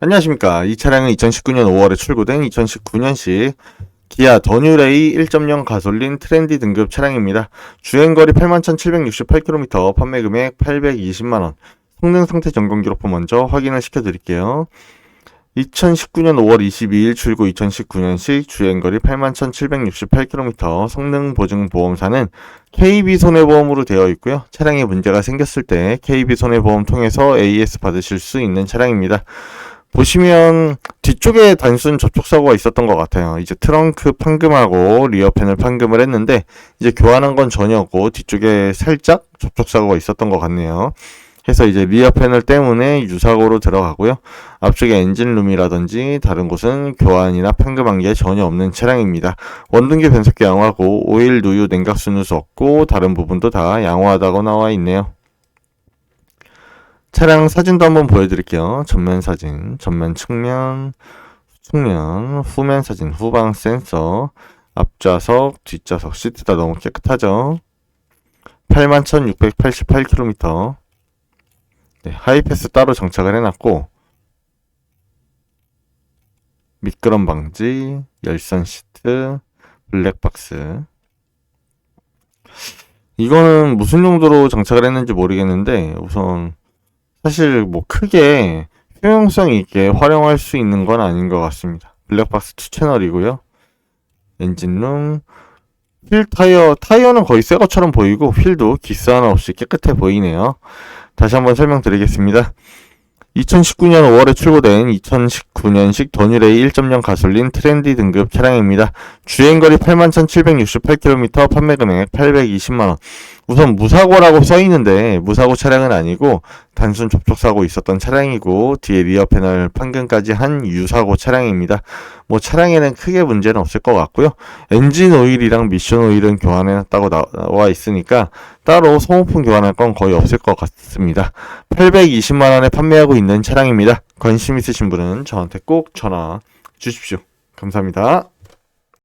안녕하십니까. 이 차량은 2019년 5월에 출고된 2019년식 기아 더뉴레이 1.0 가솔린 트렌디 등급 차량입니다. 주행거리 81,768km, 판매 금액 820만원, 성능 상태 점검 기록부 먼저 확인을 시켜드릴게요. 2019년 5월 22일 출고 2019년식 주행거리 81,768km 성능 보증 보험사는 KB 손해보험으로 되어 있고요. 차량에 문제가 생겼을 때 KB 손해보험 통해서 AS 받으실 수 있는 차량입니다. 보시면 뒤쪽에 단순 접촉 사고가 있었던 것 같아요. 이제 트렁크 판금하고 리어펜을 판금을 했는데 이제 교환한 건 전혀고 뒤쪽에 살짝 접촉 사고가 있었던 것 같네요. 해서 이제 리어 패널 때문에 유사고로 들어가고요. 앞쪽에 엔진룸이라든지 다른 곳은 교환이나 판금한 게 전혀 없는 차량입니다. 원등기 변속기 양호하고 오일 누유 냉각수 누수 없고 다른 부분도 다 양호하다고 나와 있네요. 차량 사진도 한번 보여드릴게요. 전면 사진, 전면 측면, 측면, 후면 사진, 후방 센서, 앞좌석, 뒷좌석 시트 다 너무 깨끗하죠. 81,688km. 네, 하이패스 따로 정착을 해놨고 미끄럼 방지, 열선 시트, 블랙박스. 이거는 무슨 용도로 정착을 했는지 모르겠는데 우선 사실 뭐 크게 효용성 있게 활용할 수 있는 건 아닌 것 같습니다. 블랙박스 2 채널이고요. 엔진룸, 휠 타이어, 타이어는 거의 새 것처럼 보이고 휠도 기스 하나 없이 깨끗해 보이네요. 다시 한번 설명드리겠습니다. 2019년 5월에 출고된 2019년식 더뉴레이 1.0 가솔린 트렌디 등급 차량입니다. 주행거리 81,768km, 판매 금액 820만원. 우선 무사고라고 써 있는데 무사고 차량은 아니고 단순 접촉사고 있었던 차량이고 뒤에 리어 패널 판금까지 한 유사고 차량입니다. 뭐 차량에는 크게 문제는 없을 것 같고요. 엔진 오일이랑 미션 오일은 교환해놨다고 나와 있으니까 따로 소모품 교환할 건 거의 없을 것 같습니다. 820만 원에 판매하고 있는 차량입니다. 관심 있으신 분은 저한테 꼭 전화 주십시오. 감사합니다.